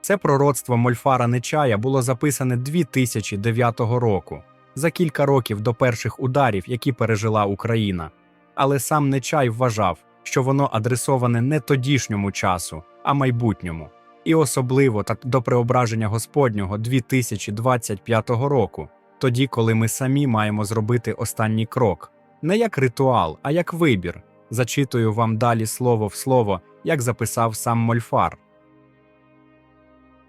Це пророцтво Мольфара Нечая було записане 2009 року, за кілька років до перших ударів, які пережила Україна. Але сам Нечай вважав, що воно адресоване не тодішньому часу, а майбутньому, і особливо та до преображення Господнього 2025 року, тоді, коли ми самі маємо зробити останній крок, не як ритуал, а як вибір. Зачитую вам далі слово в слово, як записав сам Мольфар.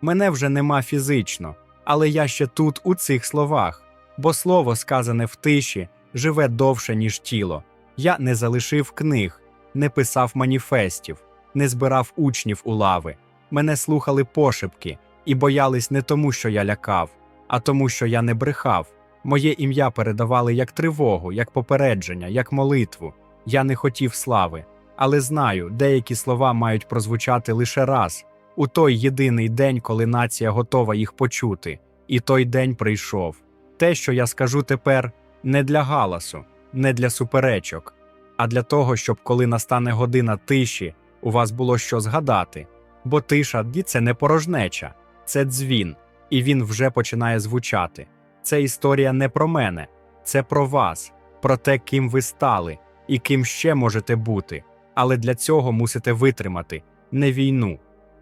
Мене вже нема фізично, але я ще тут у цих словах, бо слово, сказане в тиші, живе довше, ніж тіло. Я не залишив книг, не писав маніфестів, не збирав учнів у лави. Мене слухали пошепки і боялись не тому, що я лякав, а тому, що я не брехав. Моє ім'я передавали як тривогу, як попередження, як молитву. Я не хотів слави, але знаю, деякі слова мають прозвучати лише раз у той єдиний день, коли нація готова їх почути, і той день прийшов. Те, що я скажу тепер, не для галасу, не для суперечок, а для того, щоб коли настане година тиші, у вас було що згадати. Бо тиша це не порожнеча, це дзвін, і він вже починає звучати. Це історія не про мене, це про вас, про те, ким ви стали і ким ще можете бути. Але для цього мусите витримати не війну,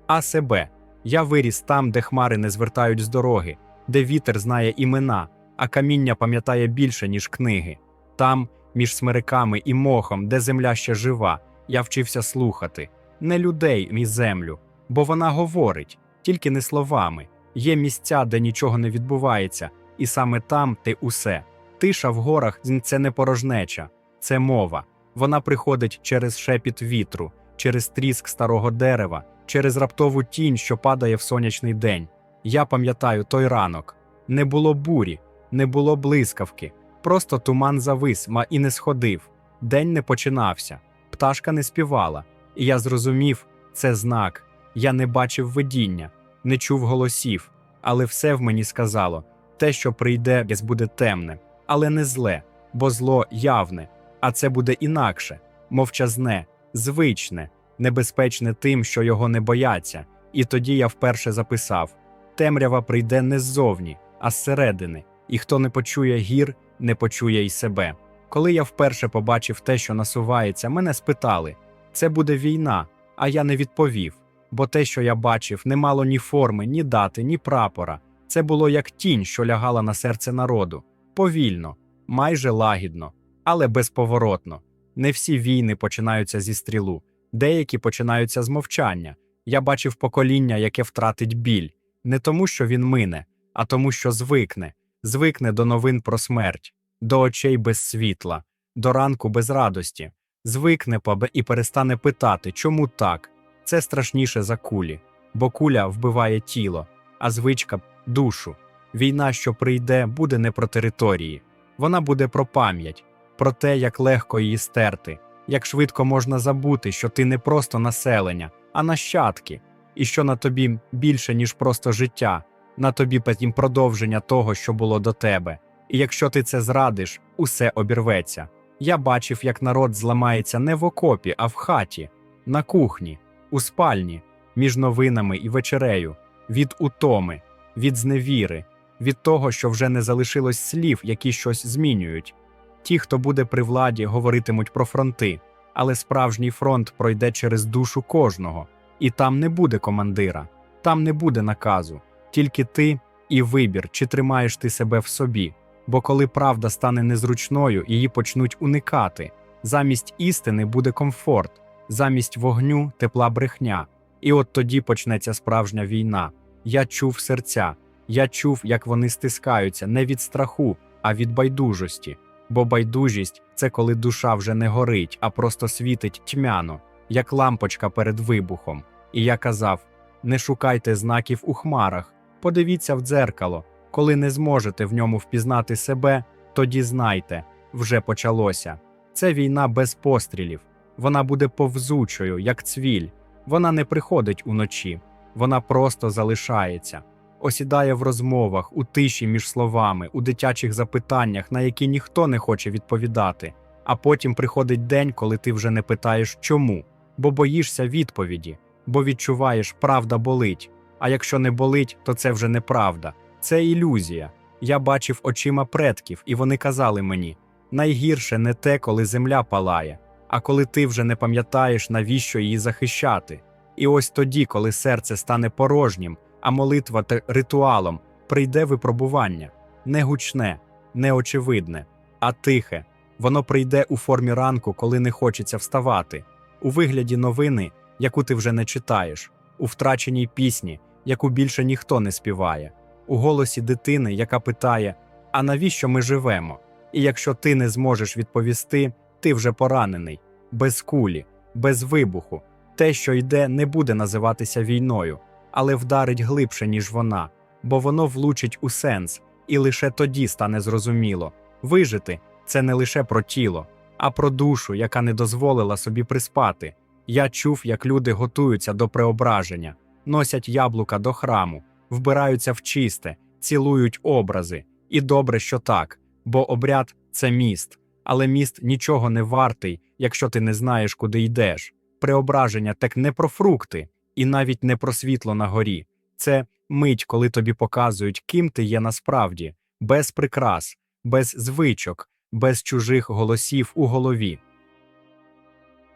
а себе. Я виріс там, де хмари не звертають з дороги, де вітер знає імена, а каміння пам'ятає більше, ніж книги. Там, між смериками і мохом, де земля ще жива, я вчився слухати не людей і землю, бо вона говорить, тільки не словами. Є місця, де нічого не відбувається, і саме там ти усе. Тиша в горах це не порожнеча, це мова. Вона приходить через шепіт вітру, через тріск старого дерева, через раптову тінь, що падає в сонячний день. Я пам'ятаю той ранок. Не було бурі, не було блискавки, просто туман завис, ма і не сходив. День не починався, пташка не співала, і я зрозумів це знак. Я не бачив видіння, не чув голосів, але все в мені сказало те, що прийде, десь буде темне, але не зле, бо зло явне, а це буде інакше, мовчазне, звичне, небезпечне тим, що його не бояться. І тоді я вперше записав: темрява прийде не ззовні, а зсередини, і хто не почує гір, не почує й себе. Коли я вперше побачив те, що насувається, мене спитали: це буде війна, а я не відповів, бо те, що я бачив, не мало ні форми, ні дати, ні прапора. Це було як тінь, що лягала на серце народу, повільно, майже лагідно, але безповоротно. Не всі війни починаються зі стрілу, деякі починаються з мовчання. Я бачив покоління, яке втратить біль, не тому, що він мине, а тому, що звикне, звикне до новин про смерть, до очей без світла, до ранку без радості, звикне побе і перестане питати, чому так. Це страшніше за кулі, бо куля вбиває тіло, а звичка душу. Війна, що прийде, буде не про території, вона буде про пам'ять, про те, як легко її стерти, як швидко можна забути, що ти не просто населення, а нащадки, і що на тобі більше, ніж просто життя, на тобі потім продовження того, що було до тебе. І якщо ти це зрадиш, усе обірветься. Я бачив, як народ зламається не в окопі, а в хаті, на кухні, у спальні, між новинами і вечерею, від утоми, від зневіри, від того, що вже не залишилось слів, які щось змінюють. Ті, хто буде при владі, говоритимуть про фронти, але справжній фронт пройде через душу кожного, і там не буде командира, там не буде наказу, тільки ти і вибір, чи тримаєш ти себе в собі. Бо коли правда стане незручною, її почнуть уникати. Замість істини буде комфорт, замість вогню тепла брехня. І от тоді почнеться справжня війна. Я чув серця, я чув, як вони стискаються не від страху, а від байдужості. Бо байдужість це коли душа вже не горить, а просто світить тьмяно, як лампочка перед вибухом. І я казав: не шукайте знаків у хмарах, подивіться в дзеркало. Коли не зможете в ньому впізнати себе, тоді знайте, вже почалося. Це війна без пострілів. Вона буде повзучою, як цвіль. Вона не приходить уночі, вона просто залишається, осідає в розмовах, у тиші між словами, у дитячих запитаннях, на які ніхто не хоче відповідати. А потім приходить день, коли ти вже не питаєш чому, бо боїшся відповіді, бо відчуваєш, правда болить. А якщо не болить, то це вже неправда. Це ілюзія. Я бачив очима предків, і вони казали мені: найгірше не те, коли земля палає, а коли ти вже не пам'ятаєш, навіщо її захищати. І ось тоді, коли серце стане порожнім, а молитва та ритуалом, прийде випробування не гучне, не очевидне, а тихе. Воно прийде у формі ранку, коли не хочеться вставати, у вигляді новини, яку ти вже не читаєш, у втраченій пісні, яку більше ніхто не співає, у голосі дитини, яка питає: А навіщо ми живемо? І якщо ти не зможеш відповісти, ти вже поранений, без кулі, без вибуху. Те, що йде, не буде називатися війною, але вдарить глибше, ніж вона, бо воно влучить у сенс, і лише тоді стане зрозуміло. Вижити це не лише про тіло, а про душу, яка не дозволила собі приспати. Я чув, як люди готуються до преображення, носять яблука до храму, вбираються в чисте, цілують образи. І добре, що так, бо обряд це міст, але міст нічого не вартий, якщо ти не знаєш, куди йдеш. Преображення так не про фрукти і навіть не про світло на горі. Це мить, коли тобі показують, ким ти є насправді, без прикрас, без звичок, без чужих голосів у голові.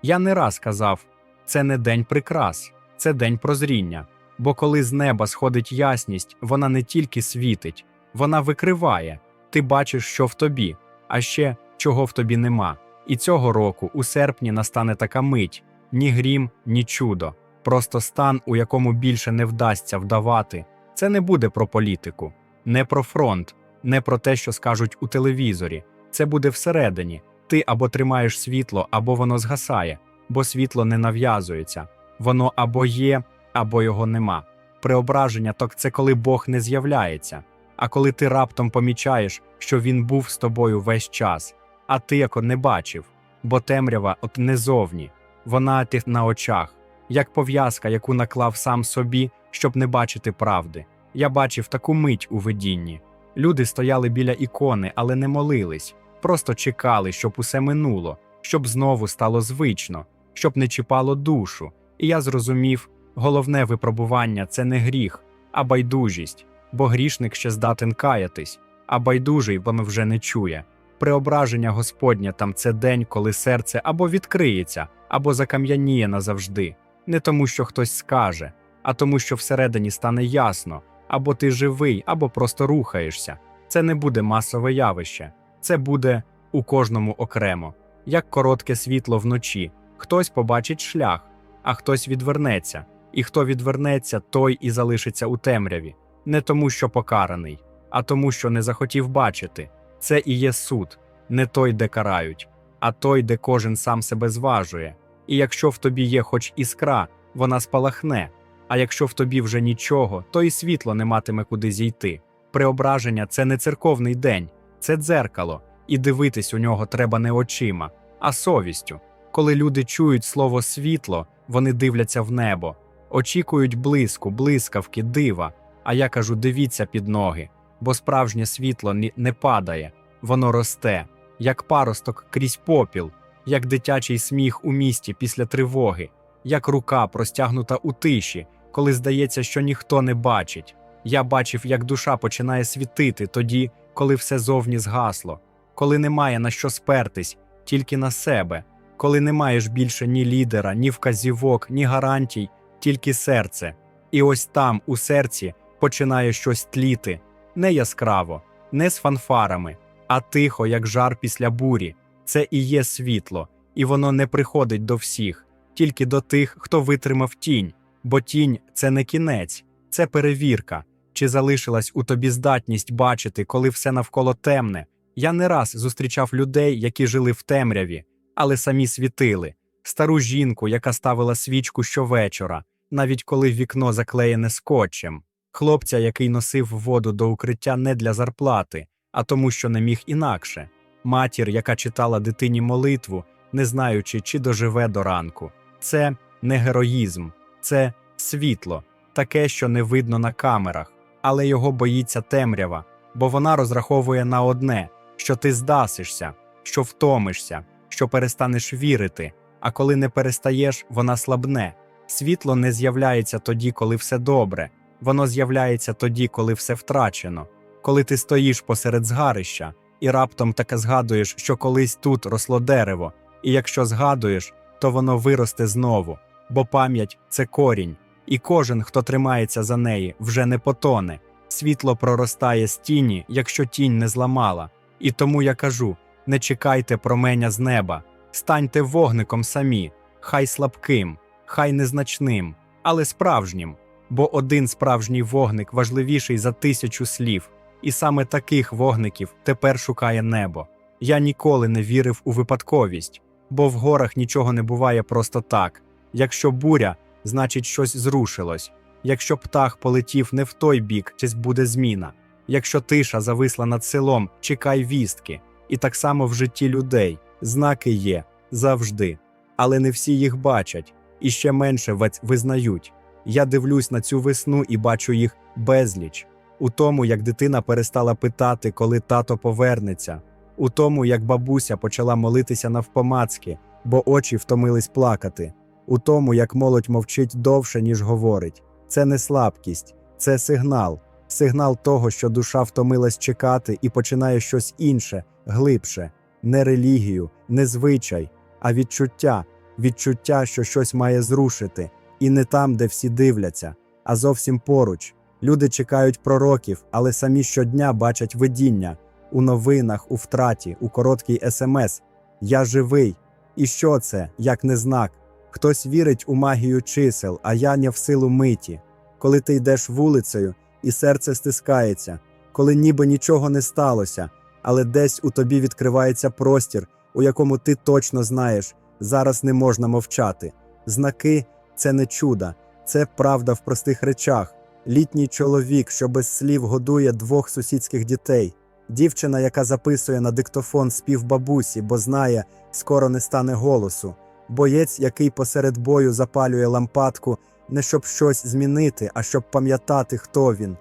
Я не раз казав це не день прикрас, це день прозріння. Бо коли з неба сходить ясність, вона не тільки світить, вона викриває. Ти бачиш, що в тобі, а ще чого в тобі нема. І цього року, у серпні, настане така мить ні грім, ні чудо. Просто стан, у якому більше не вдасться вдавати. Це не буде про політику, не про фронт, не про те, що скажуть у телевізорі. Це буде всередині. Ти або тримаєш світло, або воно згасає, бо світло не нав'язується. Воно або є, або його нема. Преображення так це коли Бог не з'являється, а коли ти раптом помічаєш, що він був з тобою весь час, а ти яко не бачив, бо темрява от не зовні, вона на очах, як пов'язка, яку наклав сам собі, щоб не бачити правди. Я бачив таку мить у видінні. Люди стояли біля ікони, але не молились, просто чекали, щоб усе минуло, щоб знову стало звично, щоб не чіпало душу. І я зрозумів, головне випробування це не гріх, а байдужість, бо грішник ще здатен каятись, а байдужий воно вже не чує. Преображення Господнє там це день, коли серце або відкриється, або закам'яніє назавжди, не тому, що хтось скаже, а тому, що всередині стане ясно, або ти живий, або просто рухаєшся. Це не буде масове явище, це буде у кожному окремо, як коротке світло вночі. Хтось побачить шлях, а хтось відвернеться, і хто відвернеться, той і залишиться у темряві, не тому, що покараний, а тому, що не захотів бачити. Це і є суд, не той, де карають, а той, де кожен сам себе зважує. І якщо в тобі є хоч іскра, вона спалахне, а якщо в тобі вже нічого, то і світло не матиме куди зійти. Преображення це не церковний день, це дзеркало, і дивитись у нього треба не очима, а совістю. Коли люди чують слово світло, вони дивляться в небо, очікують блиску, блискавки, дива. А я кажу: дивіться під ноги, бо справжнє світло не падає, воно росте, як паросток крізь попіл, як дитячий сміх у місті після тривоги, як рука простягнута у тиші, коли здається, що ніхто не бачить. Я бачив, як душа починає світити тоді, коли все зовні згасло, коли немає на що спертись, тільки на себе, коли не маєш більше ні лідера, ні вказівок, ні гарантій, тільки серце. І ось там, у серці, починає щось тліти, не яскраво, не з фанфарами, а тихо, як жар після бурі. Це і є світло, і воно не приходить до всіх, тільки до тих, хто витримав тінь, бо тінь це не кінець, це перевірка. Чи залишилась у тобі здатність бачити, коли все навколо темне? Я не раз зустрічав людей, які жили в темряві, але самі світили, стару жінку, яка ставила свічку щовечора, навіть коли вікно заклеєне скотчем, хлопця, який носив воду до укриття не для зарплати, а тому, що не міг інакше, матір, яка читала дитині молитву, не знаючи, чи доживе до ранку. Це не героїзм, це світло, таке, що не видно на камерах, але його боїться темрява, бо вона розраховує на одне, що ти здасишся, що втомишся, що перестанеш вірити, а коли не перестаєш, вона слабне. Світло не з'являється тоді, коли все добре. Воно з'являється тоді, коли все втрачено, коли ти стоїш посеред згарища і раптом таке згадуєш, що колись тут росло дерево, і якщо згадуєш, то воно виросте знову, бо пам'ять це корінь, і кожен, хто тримається за неї, вже не потоне. Світло проростає з тіні, якщо тінь не зламала. І тому я кажу: не чекайте променя з неба, станьте вогником самі, хай слабким, хай незначним, але справжнім. Бо один справжній вогник важливіший за тисячу слів, і саме таких вогників тепер шукає небо. Я ніколи не вірив у випадковість, бо в горах нічого не буває просто так. Якщо буря, значить щось зрушилось. Якщо птах полетів не в той бік, чись буде зміна. Якщо тиша зависла над селом, чекай вістки. І так само в житті людей знаки є завжди, але не всі їх бачать, і ще менше визнають. Я дивлюсь на цю весну і бачу їх безліч. У тому, як дитина перестала питати, коли тато повернеться, у тому, як бабуся почала молитися навпомацьки, бо очі втомились плакати, у тому, як молодь мовчить довше, ніж говорить. Це не слабкість, це сигнал, сигнал того, що душа втомилась чекати і починає щось інше, глибше, не релігію, не звичай, а відчуття, відчуття, що щось має зрушити, і не там, де всі дивляться, а зовсім поруч. Люди чекають пророків, але самі щодня бачать видіння у новинах, у втраті, у короткій смс. Я живий. І що це, як не знак? Хтось вірить у магію чисел, а я не в силу миті. Коли ти йдеш вулицею, і серце стискається, коли ніби нічого не сталося, але десь у тобі відкривається простір, у якому ти точно знаєш, зараз не можна мовчати. Знаки це не чуда, це правда в простих речах. Літній чоловік, що без слів годує двох сусідських дітей, дівчина, яка записує на диктофон спів бабусі, бо знає, скоро не стане голосу, боєць, який посеред бою запалює лампадку, не щоб щось змінити, а щоб пам'ятати, хто він.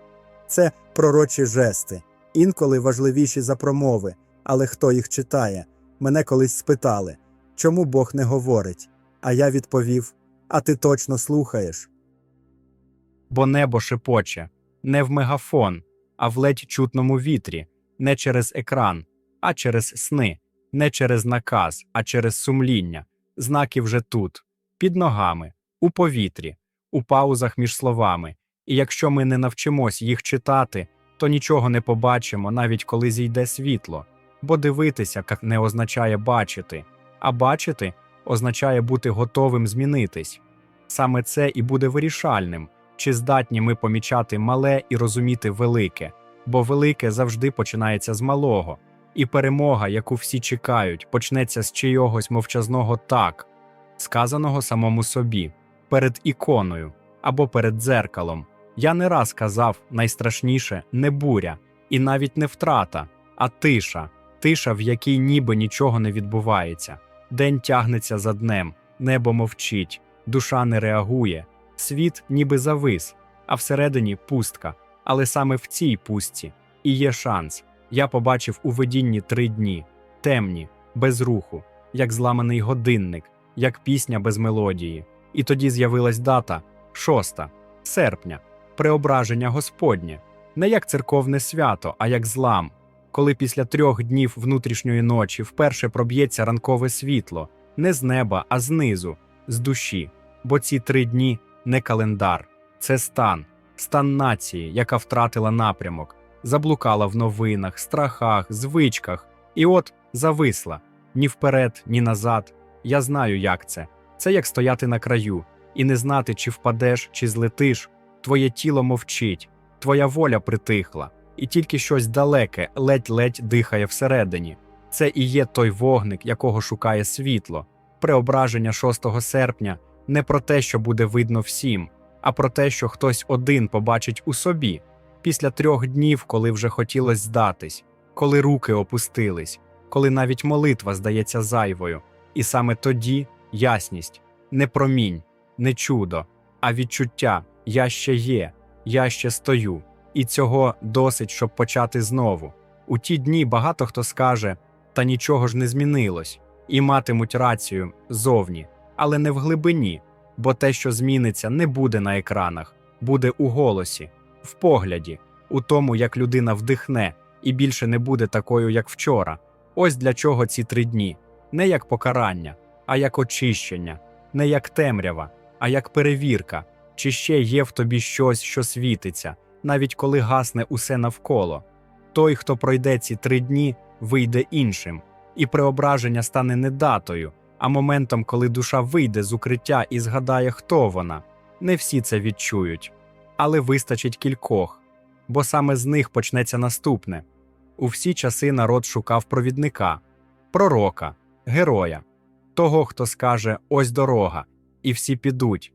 Це пророчі жести, інколи важливіші за промови, але хто їх читає? Мене колись спитали, чому Бог не говорить? А я відповів: А ти точно слухаєш? Бо небо шепоче, не в мегафон, а в ледь чутному вітрі, не через екран, а через сни, не через наказ, а через сумління. Знаки вже тут, під ногами, у повітрі, у паузах між словами. І якщо ми не навчимось їх читати, то нічого не побачимо, навіть коли зійде світло. Бо дивитися як не означає бачити, а бачити означає бути готовим змінитись. Саме це і буде вирішальним, чи здатні ми помічати мале і розуміти велике, бо велике завжди починається з малого, і перемога, яку всі чекають, почнеться з чийогось мовчазного так, сказаного самому собі, перед іконою або перед дзеркалом. Я не раз казав найстрашніше не буря, і навіть не втрата, а тиша, тиша, в якій ніби нічого не відбувається. День тягнеться за днем, небо мовчить, душа не реагує, світ ніби завис, а всередині пустка. Але саме в цій пустці і є шанс. Я побачив у видінні три дні темні, без руху, як зламаний годинник, як пісня без мелодії. І тоді з'явилась дата шоста серпня, преображення Господнє, не як церковне свято, а як злам, коли після трьох днів внутрішньої ночі вперше проб'ється ранкове світло, не з неба, а знизу, з душі. Бо ці три дні не календар, це стан, стан нації, яка втратила напрямок, заблукала в новинах, страхах, звичках, і от зависла ні вперед, ні назад. Я знаю, як це. Це як стояти на краю і не знати, чи впадеш, чи злетиш. Твоє тіло мовчить, твоя воля притихла, і тільки щось далеке ледь-ледь дихає всередині. Це і є той вогник, якого шукає світло. Преображення 6 серпня не про те, що буде видно всім, а про те, що хтось один побачить у собі після трьох днів, коли вже хотілось здатись, коли руки опустились, коли навіть молитва здається зайвою. І саме тоді ясність, не промінь, не чудо, а відчуття я ще є, я ще стою, і цього досить, щоб почати знову. У ті дні багато хто скаже, та нічого ж не змінилось, і матимуть рацію зовні, але не в глибині, бо те, що зміниться, не буде на екранах, буде у голосі, в погляді, у тому, як людина вдихне, і більше не буде такою, як вчора. Ось для чого ці три дні не як покарання, а як очищення, не як темрява, а як перевірка, чи ще є в тобі щось, що світиться, навіть коли гасне усе навколо. Той, хто пройде ці три дні, вийде іншим, і преображення стане не датою, а моментом, коли душа вийде з укриття і згадає, хто вона. Не всі це відчують, але вистачить кількох, бо саме з них почнеться наступне. У всі часи народ шукав провідника, пророка, героя, того, хто скаже ось дорога, і всі підуть.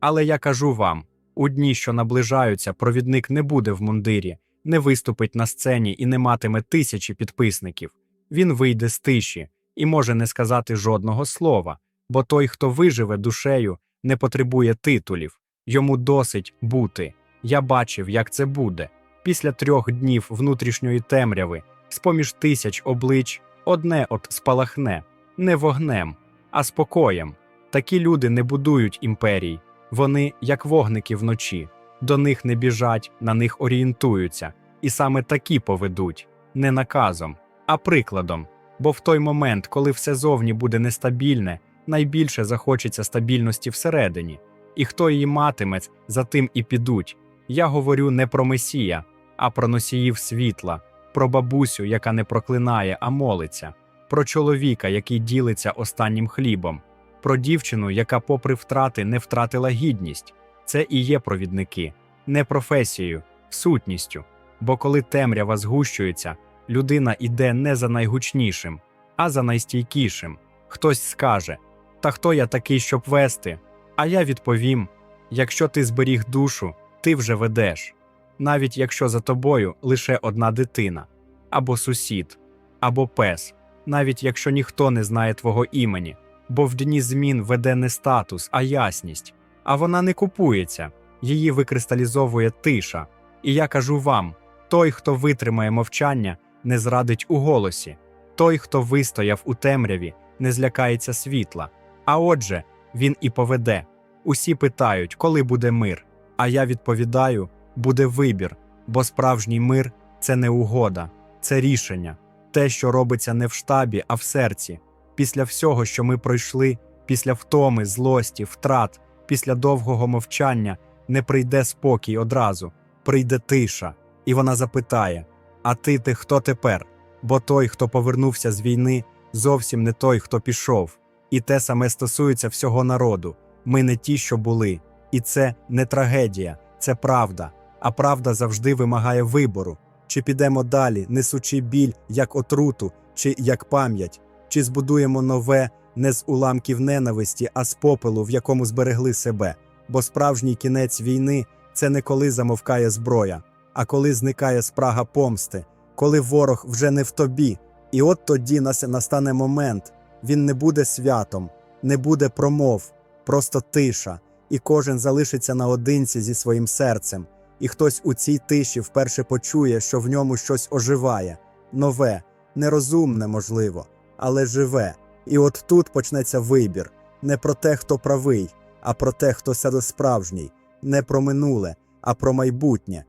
Але я кажу вам у дні, що наближаються, провідник не буде в мундирі, не виступить на сцені і не матиме тисячі підписників. Він вийде з тиші і може не сказати жодного слова, бо той, хто виживе душею, не потребує титулів, йому досить бути. Я бачив, як це буде. Після трьох днів внутрішньої темряви, з поміж тисяч облич, одне от спалахне, не вогнем, а спокоєм. Такі люди не будують імперій, вони як вогники вночі, до них не біжать, на них орієнтуються, і саме такі поведуть, не наказом, а прикладом. Бо в той момент, коли все зовні буде нестабільне, найбільше захочеться стабільності всередині, і хто її матиме, за тим і підуть. Я говорю не про месія, а про носіїв світла, про бабусю, яка не проклинає, а молиться, про чоловіка, який ділиться останнім хлібом, про дівчину, яка, попри втрати, не втратила гідність. Це і є провідники, не професією, сутністю. Бо коли темрява згущується, людина іде не за найгучнішим, а за найстійкішим. Хтось скаже: Та хто я такий, щоб вести? А я відповім: якщо ти зберіг душу, ти вже ведеш, навіть якщо за тобою лише одна дитина, або сусід, або пес, навіть якщо ніхто не знає твого імені, бо в дні змін веде не статус, а ясність, а вона не купується, її викристалізовує тиша. І я кажу вам: той, хто витримає мовчання, не зрадить у голосі, той, хто вистояв у темряві, не злякається світла. А отже, він і поведе. Усі питають, коли буде мир. А я відповідаю: буде вибір, бо справжній мир це не угода, це рішення, те, що робиться не в штабі, а в серці. Після всього, що ми пройшли, після втоми, злості, втрат, після довгого мовчання, не прийде спокій одразу, прийде тиша, і вона запитає: А ти ти хто тепер? Бо той, хто повернувся з війни, зовсім не той, хто пішов. І те саме стосується всього народу. Ми не ті, що були. І це не трагедія, це правда. А правда завжди вимагає вибору. Чи підемо далі, несучи біль як отруту, чи як пам'ять, чи збудуємо нове не з уламків ненависті, а з попелу, в якому зберегли себе. Бо справжній кінець війни це не коли замовкає зброя, а коли зникає спрага помсти, коли ворог вже не в тобі. І от тоді настане момент, він не буде святом, не буде промов, просто тиша, і кожен залишиться наодинці зі своїм серцем, і хтось у цій тиші вперше почує, що в ньому щось оживає, нове, нерозумне, можливо, але живе. І от тут почнеться вибір не про те, хто правий, а про те, хто справжній, не про минуле, а про майбутнє.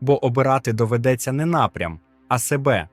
Бо обирати доведеться не напрям, а себе.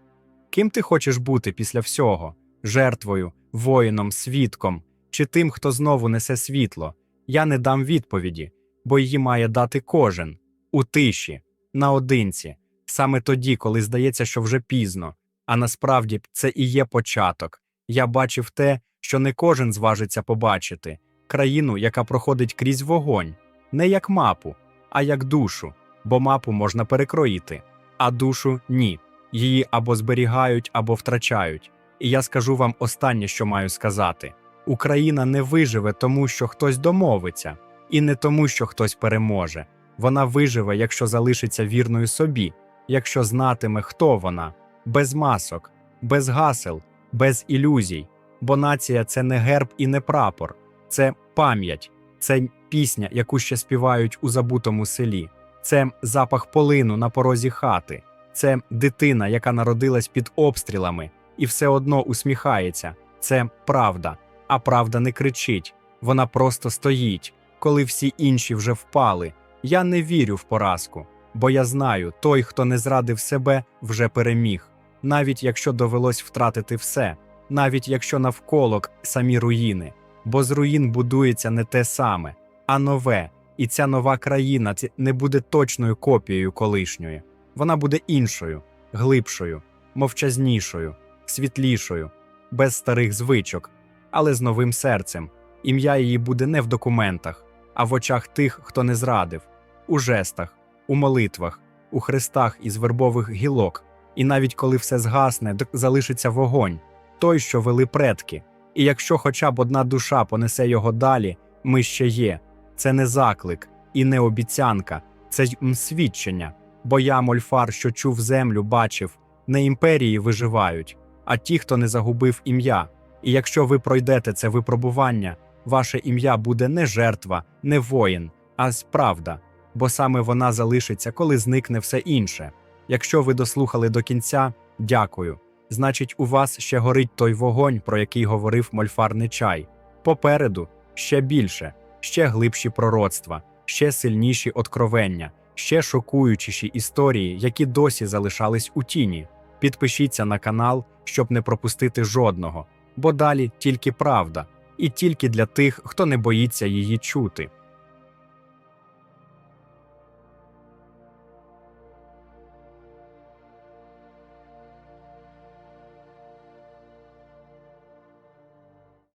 Ким ти хочеш бути після всього? Жертвою, воїном, свідком чи тим, хто знову несе світло? Я не дам відповіді, бо її має дати кожен у тиші, наодинці, саме тоді, коли здається, що вже пізно. А насправді це і є початок. Я бачив те, що не кожен зважиться побачити країну, яка проходить крізь вогонь, не як мапу, а як душу, бо мапу можна перекроїти, а душу ні. Її або зберігають, або втрачають. І я скажу вам останнє, що маю сказати: Україна не виживе тому, що хтось домовиться, і не тому, що хтось переможе. Вона виживе, якщо залишиться вірною собі, якщо знатиме, хто вона, без масок, без гасел, без ілюзій. Бо нація це не герб і не прапор, це пам'ять, це пісня, яку ще співають у забутому селі, це запах полину на порозі хати, це дитина, яка народилась під обстрілами і все одно усміхається. Це правда, а правда не кричить, вона просто стоїть, коли всі інші вже впали, Я не вірю в поразку, бо я знаю, той, хто не зрадив себе, вже переміг, навіть якщо довелось втратити все, навіть якщо навколо самі руїни, бо з руїн будується не те саме, а нове. І ця нова країна не буде точною копією колишньої. Вона буде іншою, глибшою, мовчазнішою, світлішою, без старих звичок, але з новим серцем. Ім'я її буде не в документах, а в очах тих, хто не зрадив, у жестах, у молитвах, у хрестах із вербових гілок. І навіть коли все згасне, залишиться вогонь, той, що вели предки. І якщо хоча б одна душа понесе його далі, ми ще є. Це не заклик і не обіцянка, це й свідчення. Бо я, мольфар, що чув землю, бачив, не імперії виживають, а ті, хто не загубив ім'я. І якщо ви пройдете це випробування, ваше ім'я буде не жертва, не воїн, а справда, бо саме вона залишиться, коли зникне все інше. Якщо ви дослухали до кінця, дякую. Значить, у вас ще горить той вогонь, про який говорив мольфар Нечай. Попереду ще більше, ще глибші пророцтва, ще сильніші откровення, ще шокуючіші історії, які досі залишались у тіні. Підпишіться на канал, щоб не пропустити жодного, бо далі тільки правда, і тільки для тих, хто не боїться її чути.